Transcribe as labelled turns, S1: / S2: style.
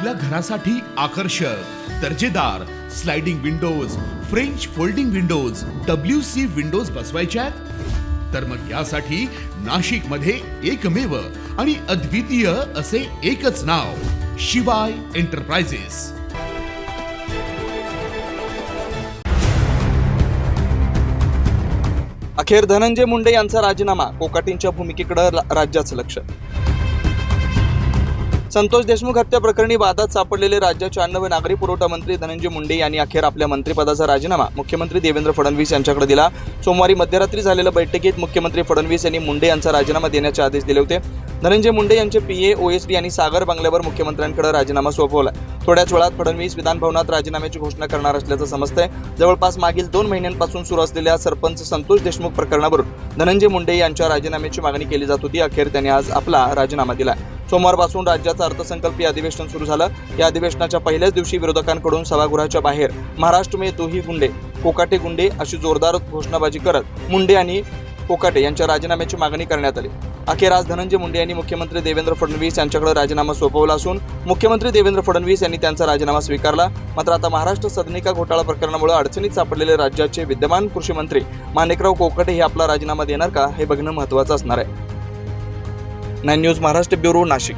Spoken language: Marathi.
S1: आपल्या घरासाठी आकर्षक दर्जेदार sliding windows French folding windows W C windows बसवायच्या आहेत? तर मग यासाठी नाशिकमध्ये एकमेव आणि अद्वितीय असे एकच नाव शिवाय एंटरप्राइजेस
S2: अखेर धनंजय मुंडे यांचा राजीनामा कोकाटींच्या भूमिकेकडे राज्याचं लक्ष. संतोष देशमुख हत्या प्रकरणी वादात सापडलेले राज्याचे अन्न व नागरी पुरवठा मंत्री धनंजय मुंडे यांनी अखेर आपल्या मंत्रिपदाचा राजीनामा. मुख्यमंत्री देवेंद्र फडणवीस यांच्याकडे दिला. सोमवारी मध्यरात्री झालेल्या बैठकीत मुख्यमंत्री फडणवीस यांनी मुंडे यांचा राजीनामा देण्याचे आदेश दिले होते. धनंजय मुंडे यांचे पीए ओएसडी आणि सागर बंगल्यावर मुख्यमंत्र्यांकडे राजीनामा सोपवला. थोड्याच वेळात फडणवीस विधानभवनात राजीनाम्याची घोषणा करणार असल्याचं समजतंय. जवळपास मागील दोन महिन्यांपासून सुरू असलेल्या सरपंच संतोष देशमुख प्रकरणावरून धनंजय मुंडे यांच्या राजीनाम्याची मागणी केली जात होती. अखेर त्यांनी आज आपला राजीनामा दिला. सोमवारपासून राज्याचं अर्थसंकल्पीय अधिवेशन सुरू झालं. या अधिवेशनाच्या पहिल्याच दिवशी विरोधकांकडून सभागृहाच्या बाहेर महाराष्ट्र में दोही गुंडे कोकाटे गुंडे अशी जोरदार घोषणाबाजी करत मुंडे आणि कोकाटे यांच्या राजीनाम्याची मागणी करण्यात आली. अखेर आज धनंजय मुंडे यांनी मुख्यमंत्री देवेंद्र फडणवीस यांच्याकडे राजीनामा सोपवला असून मुख्यमंत्री देवेंद्र फडणवीस यांनी त्यांचा राजीनामा स्वीकारला. मात्र आता महाराष्ट्र सदनिका घोटाळा प्रकरणामुळे अडचणीत सापडलेले राज्याचे विद्यमान कृषी मंत्री माणिकराव कोकाटे हे आपला राजीनामा देणार का हे बघणं महत्त्वाचं असणार आहे. Nine news Maharashtra bureau Nashik.